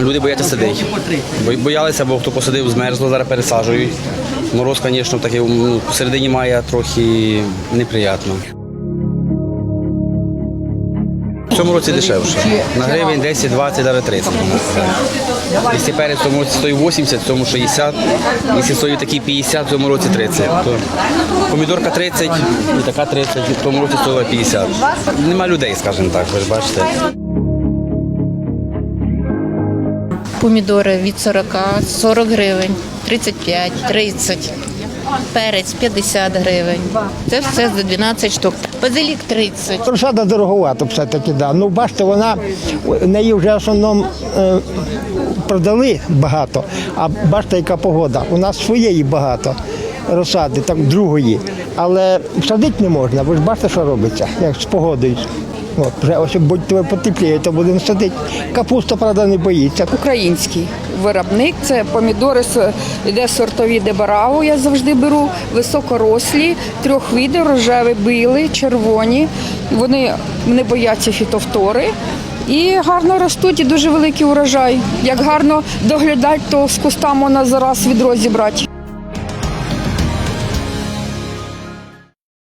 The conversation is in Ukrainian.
Люди бояться сидіти. Боялися, бо хто посадив, змерзло, зараз пересаджують. Мороз, звісно, такий ну, всередині має трохи неприємно. В цьому році дешевше. На гривень 10, 20, навіть 30. Якщо перець в цьому році стоїть 80, в цьому 60, якщо стоїть такий 50, в цьому році 30. То помідорка 30 і така 30, в тому році стоїла 50. Нема людей, скажімо так, ви ж бачите. Помідори від 40, 40 гривень, 35, 30. Перець 50 гривень. Це все за 12 штук. Базилік 30. Розсада дороговато все-таки, да. Ну, бачите, вона в неї вже в основному е, продали багато, а бачите, яка погода. У нас своєї багато розсади, так другої. Але садити не можна, ви ж бачите, що робиться, як з погодою. От, вже ось будь потепліє, то будемо садити. Капуста, правда, не боїться. український виробник. Це помідори іде сортові дебараво, я завжди беру, високорослі, трьох видів, рожеві, білий, червоні. Вони не бояться фітовтори. І гарно ростуть, і дуже великий урожай. Як гарно доглядати, то з куста можна зараз відро зібрати.